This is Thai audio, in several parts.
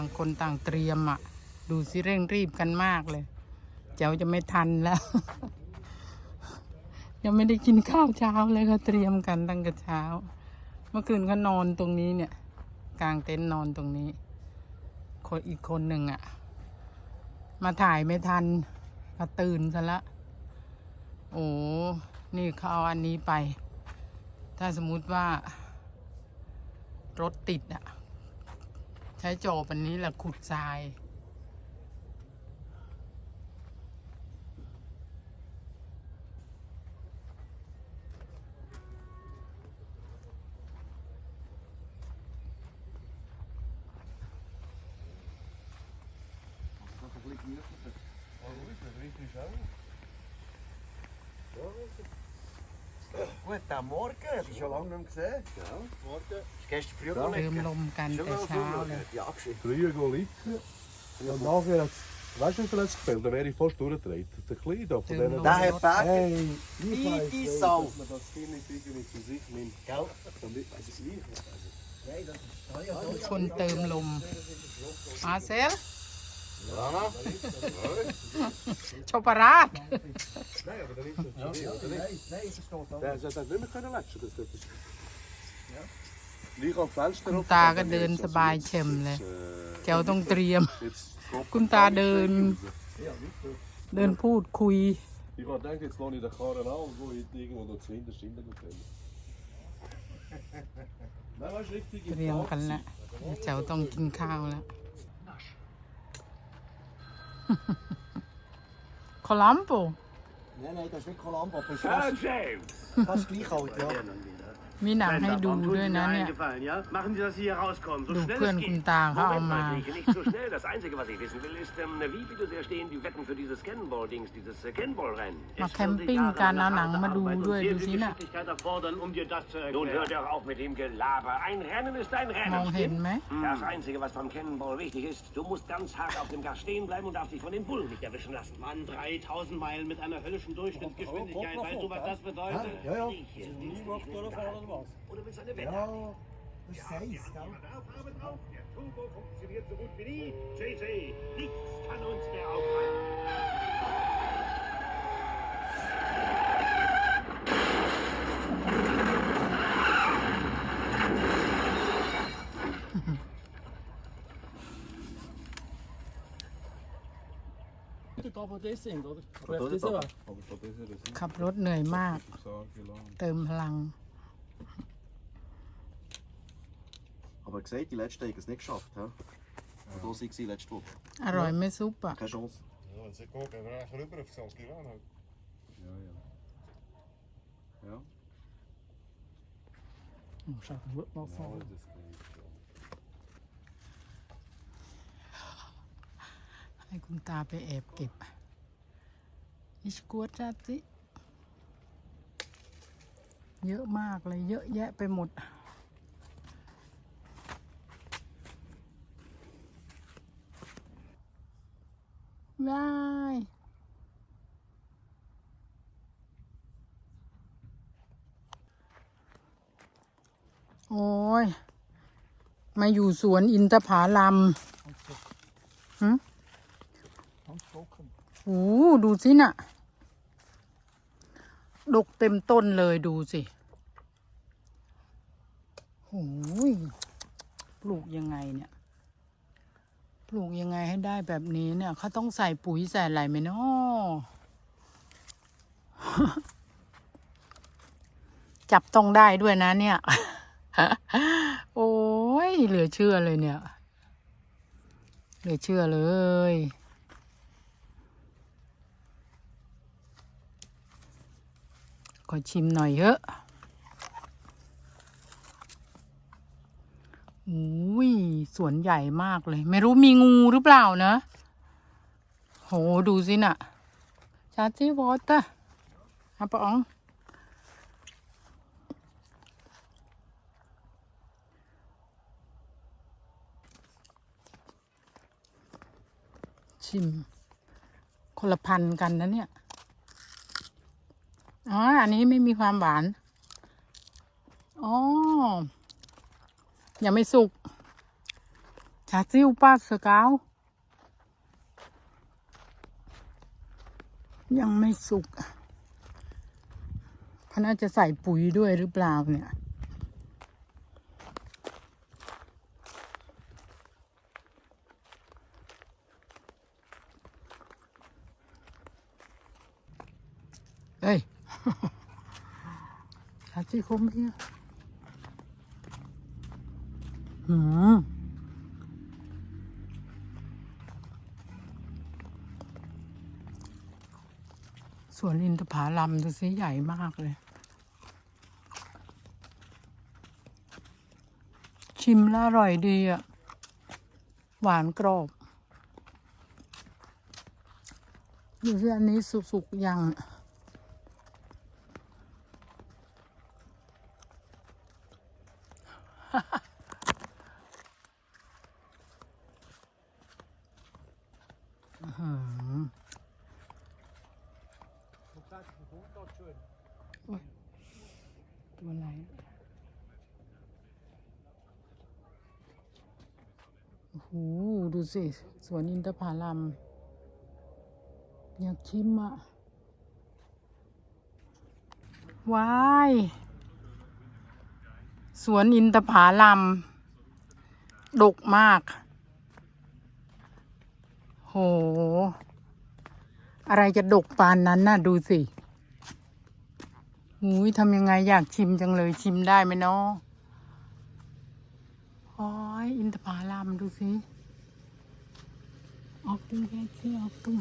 ต่างคนต่างเตรียมอะ ดูสิเร่งรีบกันมากเลย เจ้าจะไม่ทันแล้ว ยังไม่ได้กินข้าวเช้าเลยก็เตรียมกันตั้งแต่เช้า เมื่อคืนก็นอนตรงนี้เนี่ย กลางเต็นท์นอนตรงนี้ คนอีกคนหนึ่งอะมาถ่ายไม่ทันมาตื่นซะละโอ้นี่เขาเอาอันนี้ไป ถ้าสมมุติว่ารถติดอะ ใช้โจบอันนี้แหละขุดทราย Guten Morgen, das ist schon lange nicht mehr gesehen. Ja, morgen. Gestern früh เติมลมกันแต่เช้าเลย Ja, geschehen. Früher gehen liegen. Und nachher hat Weißt du, wie viel es gefällt? Da wäre ich fast durchgedreht. Der Kleine da von denen. Der hat Berger. Hey, ich Wie weiss die nicht, Sau. dass man das Kind nicht irgendwie zu sich nimmt. Gell? Und ich weiß es nicht. Also, คนเติมลมมาเซล Ja. ชอปราด Nein, aber dann ist das ja, ja, oder nicht? Der hat das nicht mehr können latschen. Das, das ist... Ich am Fenster คุณ ตาก็เดินสบายเฉมเลย Äh, เจ้าต้องเตรียม jetzt kommt คุณตาเดินเดินพูดคุย Ich habe gedacht, jetzt lasse ich den Karren an, wo ich irgendwo da zu hinterst hinten können. Nein, weißt du, richtig เตรียมกันแล้วเจ้าต้องกินข้าวแล้ว โคลัมโบ Nein, nein, das ist nicht Colombo, aber es ist Ah, fast, James! fast gleich alt, ja. มีหนังให้ดู Warum tun ด้วย Sie นะ mir เนี่ย einen Gefallen, ja? Machen Sie, dass Sie hier rauskommen, so ดู schnell เพื่อน es คุณ geht. ตาเขาเอา Moment มา mal, Grieche, nicht so schnell. Das Einzige, was ich wissen will, ist, ähm, wie bitte sehr stehen die Wetten für dieses Cannonball-Dings, dieses äh, Cannonball-Rennen. มา Es แค wird มปิ้ง Jahre กันเอา langer หนัง harte มาดู Arbeit und ด้วย sehr ดู viel สิน่ะ Geschicklichkeit erfordern, um dir das zu Nun hör doch auf mit dem Gelaber. Ein Rennen ist ein มอง Rennen. เห็นไหม Das Einzige, was beim Cannonball wichtig ist, du musst ganz hart auf dem Gas stehen bleiben und darfst dich von den Bullen nicht erwischen lassen. Mann, 3000 Meilen mit einer höllischen Durchschnittsgeschwindigkeit. Weißt du, was das bedeutet? Ja, ja. Grieche, willst du nicht mitfahren? Oder willst du eine Wette? Ja, das ist Seis, gell? Auf, Abend auf! Der Turbo funktioniert so gut wie nie. JJ, nichts kann uns mehr aufhalten. ขับรถเหนื่อยมากเติมพลัง Aber gesagt, die letzte haben es nicht geschafft. Ja? Und da waren sie letzte Woche. อร่อยไหม่ซุปอะ Keine Chance. Ja, wenn sie geht, gehen wir eigentlich rüber auf St. Gilan halt. Ja, ja. Ja, ja das geht schon. ให้คุณตาไปแอบเก็บอิชกัวจัดสิเยอะมากเลยเยอะแยะไปหมด ว้ายโอ้ย มาอยู่สวนอินทผาลัมหึโอ้ดูสิน่ะ ดกเต็มต้นเลยดูสิโอ้ย ปลูกยังไงเนี่ย ปลูกยังไงให้ได้แบบนี้เนี่ยเขาต้องใส่ปุ๋ยใส่อะไรไหมเนาะจับต้องได้ด้วยนะเนี่ย โอ้ยเหลือเชื่อเลยเนี่ย เหลือเชื่อเลย ขอชิมหน่อยเถอะอุ้ สวนใหญ่มากเลย ไม่รู้มีงูหรือเปล่านะโหดูสิน่ะชาติวอเตอร์ฮะปะองชิม คนละพันกันนะเนี่ย อ๋อ อันนี้ไม่มีความหวาน อ๋อ ยังไม่สุก ชาซิวป้าสกาวยังไม่สุกเขาน่าจะใส่ปุ๋ยด้วยหรือเปล่าเนี่ย เฮ้ยชาซิคมเนี่ยหืม วนอินทผลัมดูสิใหญ่มากเลย ชิมแล้วอร่อยดีอะ หวานกรอบดูสิอันนี้สุกๆยังอะอื้อหือ ตัวอะไรโอ้โหดูสิ สวนอินทผลัม อยากชิมอะว้าย สวนอินทผลัม ดกมาก โห อะไรจะดกปานนั้นน่ะ ดูสิหูยทำยังไงอยากชิมจังเลยชิมได้ไหมเนาะ อ้ยอินทผลัมดูสิ ออกตัวแค่ที่ออกตัว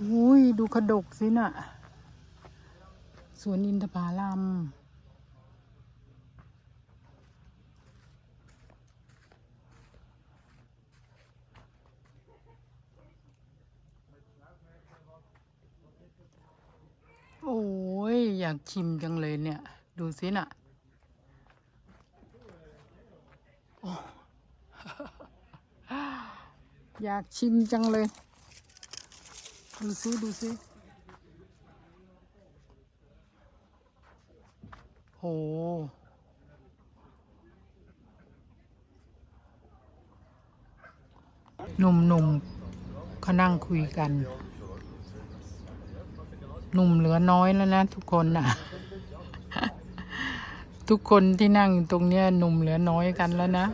อุ้ยดูขดกสิน่ะสวนอินทผลัมโอ้ย อยากชิมจังเลยเนี่ย ดูสิน่ะ อยากชิมจังเลย ดูซิดูซิโหหนุ่มๆเขานั่งคุยกัน หนุ่มเหลือน้อยแล้วนะทุกคนน่ะ ทุกคนที่นั่งตรงเนี้ยหนุ่มเหลือน้อยกันแล้วนะ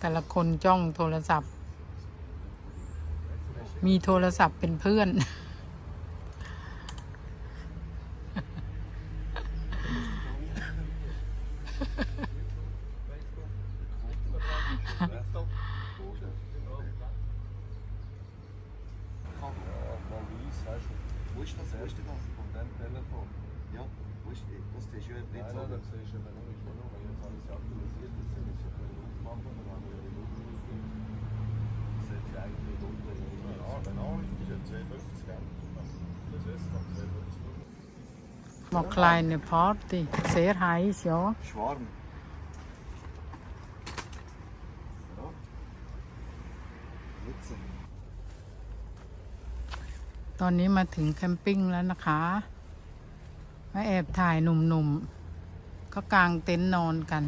แต่ละคนจ้องโทรศัพท์ มีโทรศัพท์เป็นเพื่อน Wo ist das? Wo ist denn das? Von dem Telefon. Ja, wo ist das? Das ist ja nicht Nein, so. nein, das ist ja noch nicht schon, weil jetzt alles aktualisiert ist, sind sie können aufmachen und dann haben wir die Nummer gegeben. Das hat sie eigentlich unter Ja, genau, das ist ja 250, gell? Das ist doch 250. Noch kleine Party, sehr heiß, ja. Schwarm. Ja. Jetzt. ตอนนี้มาถึงแคมปิ้งแล้วนะคะ มาแอบถ่ายหนุ่มๆ ก็กางเต็นท์นอนกัน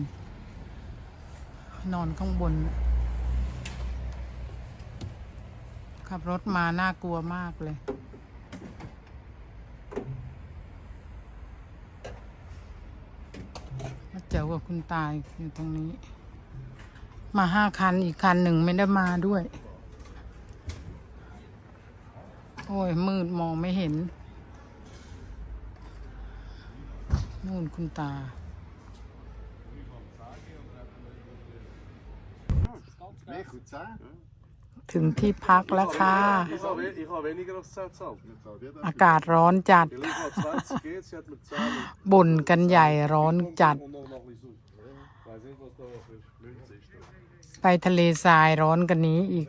นอนข้างบน ขับรถมาน่ากลัวมากเลยมาเจอกับคุณตายอยู่ตรงนี้ มาห้าคันอีกคันหนึ่งไม่ได้มาด้วย โอ้ย มืดมองไม่เห็น นู่นคุณตา Mehr gut sein. ถึงที่พักแล้วค่ะ อากาศร้อนจัด บ่นกันใหญ่ร้อนจัด ไปทะเลทรายร้อนกันนี้อีก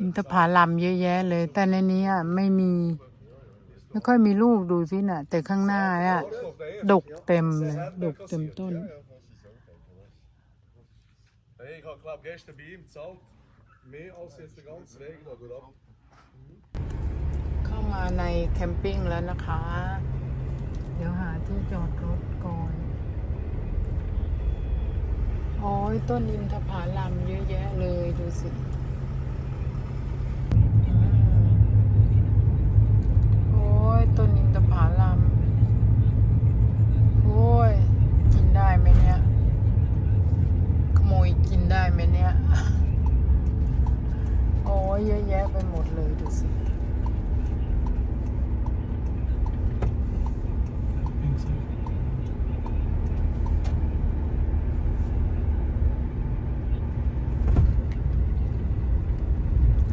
อินทผลัมเยอะแยะเลย แต่ในนี้ไม่มี ไม่ค่อยมีลูกดูสินะ่ะ แต่ข้างหน้าอะดกเต็มเลย ดกเต็มต้น Hey, ich habe glaube gestern bei ihm gezahlt. Mehr als jetzt der ganze Regen. Aber ab. เข้ามาในแคมปิ้งแล้วนะคะ เดี๋ยวหาที่จอดรถก่อน โอ้ยต้นอินทผลัมเยอะแยะเลยดูสิอืมโอ้ยต้นอินทผลัมโอ้ย กินได้ไหมเนี่ย ขโมยกินได้ไหมเนี่ย โอ้ย เยอะแยะไปหมดเลยดูสิ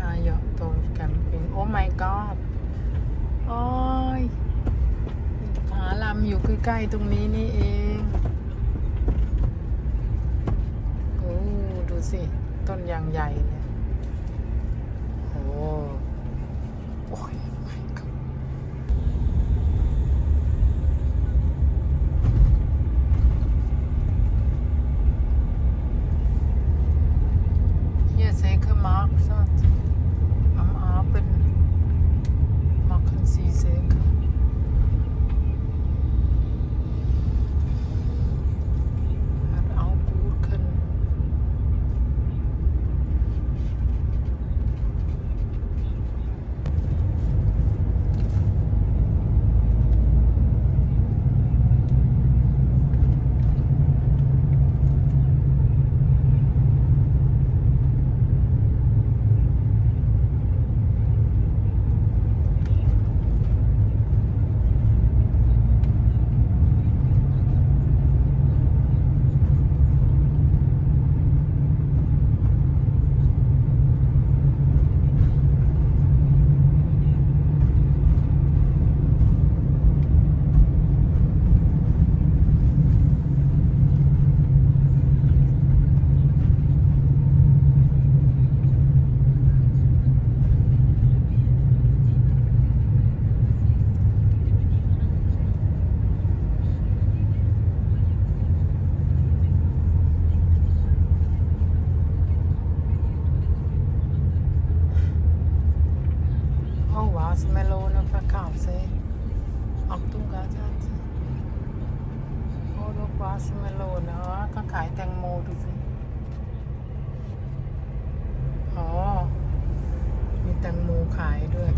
Ayo tuh camping oh my god โอ้ยผาลำอยู่ใกล้ๆตรงนี้นี่เองโอ้ดูสิ ต้นยางใหญ่เลย โอ้โอ้ย my god hier zeker Mark zat. Am Abend machen sie zeker. Het ook Gurken. Oh, wasmelonen verkauft ze. Achtung, gaat het. Oh, look, wasmelonen. อ๋อก็ขายแตงโมดูสิ อ๋อ มีแตงโมขายด้วย